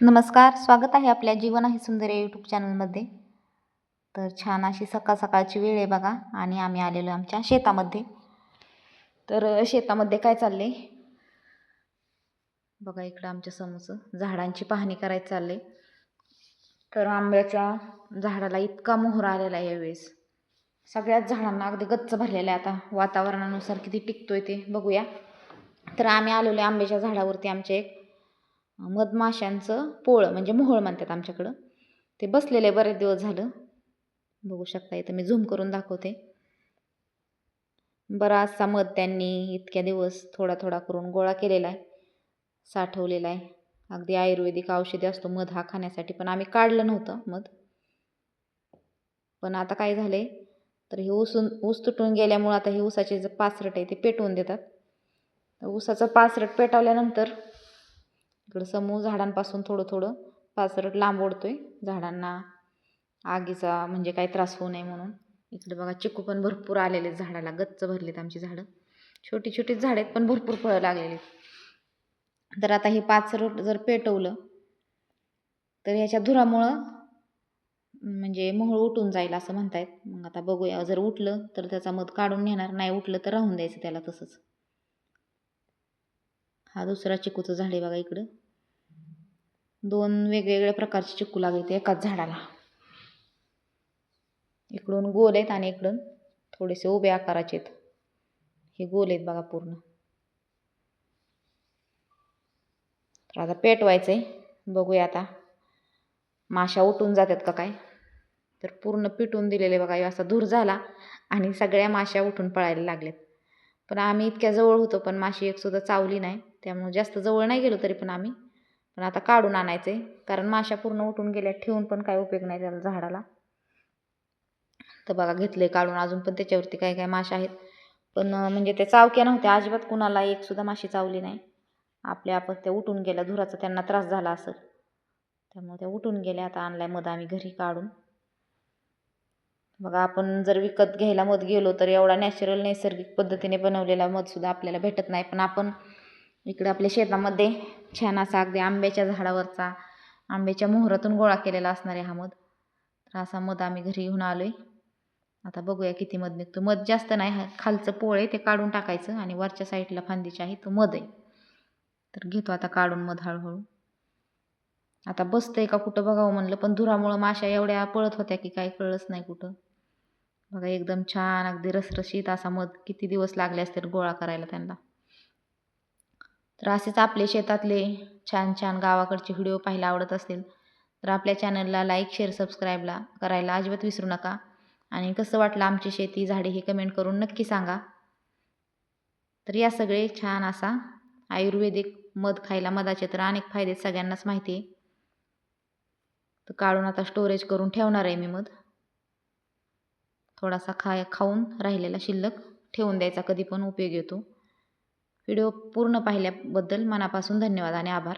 नमस्कार स्वागत आहे आपल्या जीवन आहे सुंदर या यूट्यूब चॅनलमध्ये तर छान अशी सकाळ सकाळची वेळ आहे बघा आणि आम्ही आलेलो आमच्या शेतामध्ये. तर शेतामध्ये काय चालले बघा इकडं आमच्या समोरचं झाडांची पाहणी करायचं चालले तर आंब्याच्या झाडाला इतका मोहर आलेला आहे यावेळेस. सगळ्याच झाडांना अगदी गच्च भरलेलं आहे आता. वातावरणानुसार किती टिकतोय ते बघूया. तर आम्ही आलेलो आहे आंब्याच्या झाडावरती आमचे एक मधमाशांचं पोळं म्हणजे मोहोळ म्हणतात आमच्याकडं. ते बसलेले बरेच दिवस झालं. बघू शकता इथं मी झूम करून दाखवते. बराचसा मध त्यांनी इतक्या दिवस थोडा थोडा करून गोळा केलेला आहे साठवलेला आहे. अगदी आयुर्वेदिक औषधी असतो मध हा खाण्यासाठी पण आम्ही काढलं नव्हतं मध. पण आता काय झालं आहे तर हे ऊसून ऊस तुटून गेल्यामुळं आता हे ऊसाचे जे पासरट आहे ते पेटवून देतात. तर ऊसाचं पासरट पेटवल्यानंतर इकडं समूह झाडांपासून थोडं थोडं पाचरट लांब ओढतोय झाडांना आगीचा म्हणजे काही त्रास होऊ नये म्हणून. इकडे बघा चिकू पण भरपूर आलेले आहेत झाडाला. गच्च भरलेत आमची झाडं. छोटी छोटीच झाडं आहेत पण भरपूर फळं लागलेली आहेत. तर आता हे पाचरट जर पेटवलं तर ह्याच्या धुरामुळं म्हणजे मोहळ उठून जाईल असं म्हणतायत. मग आता बघूया जर उठलं तर त्याचा मध काढून नेणार नाही उठलं तर राहून द्यायचं त्याला तसंच. हा दुसरा चिकूचं झाड आहे बघा इकडं. दोन वेगवेगळ्या प्रकारचे चिकू लागले एकाच झाडाला. इकडून गोल आहेत आणि इकडून थोडेसे उभे आकाराचे आहेत. हे गोल आहेत बघा पूर्ण. तर आता पेटवायचं आहे बघूया आता. माशा उठून जातात का काय? तर पूर्ण पिटून दिलेले बघा. असा धूर झाला आणि सगळ्या माशा उठून पळायला लागल्यात पण आम्ही इतक्या जवळ होतो पण माशी एकसुद्धा चावली नाही. त्यामुळे जास्त जवळ नाही गेलो तरी पण आम्ही. पण आता काढून आणायचं आहे कारण माशा पूर्ण उठून गेल्या ठेवून पण काय उपयोग नाही त्याला झाडाला. तर बघा घेतले काढून. अजून पण त्याच्यावरती काय काय माशा आहेत. पण म्हणजे त्या चावक्या नव्हत्या. अजिबात कुणाला एकसुद्धा माशी चावली नाही. आपल्या आपण त्या उठून गेल्या. धुराचा त्यांना त्रास झाला असेल. त्यामुळे त्या उठून गेल्या. आता आणलाय मध आम्ही घरी काढून. बघा आपण जर विकत घ्यायला मध गेलो तर एवढा नॅचरल नैसर्गिक पद्धतीने बनवलेला मधसुद्धा आपल्याला भेटत नाही. पण आपण इकडं आपल्या शेतामध्ये छान असा अगदी आंब्याच्या झाडावरचा आंब्याच्या मोहरातून गोळा केलेला असणार आहे हा मध. तर असा मध आम्ही घरी घेऊन आलो आहे आता बघूया किती मध निघतो. मध जास्त नाही हा खालचं पोळ आहे ते काढून टाकायचं आणि वरच्या साईडला फांदीची आहे तो मध आहे. तर घेतो आता काढून मध हळूहळू. आता बसतंय का कुठं बघावं म्हणलं पण धुरामुळं माशा एवढ्या पळत होत्या की काही कळलंच नाही कुठं. बघा एकदम छान अगदी रसरशीत असा मध. किती दिवस लागले असतील गोळा करायला त्यांना. तर असेच आपले शेतातले छान छान गावाकडचे व्हिडिओ पाहायला आवडत असतील तर आपल्या चॅनलला लाईक शेअर सबस्क्राईबला करायला अजिबात विसरू नका. आणि कसं वाटलं आमची शेती झाडे हे कमेंट करून नक्की सांगा. तर या सगळे छान असा आयुर्वेदिक मध खायला मधाचे तर अनेक फायदे सगळ्यांनाच माहिती आहे. तर काढून आता स्टोरेज करून ठेवणार आहे मी मध. थोडासा खाय खाऊन राहिलेला शिल्लक ठेवून द्यायचा कधी पण उपयोग येतो. व्हिडिओ पूर्ण पाहिल्याबद्दल मनापासून धन्यवाद आणि आभार.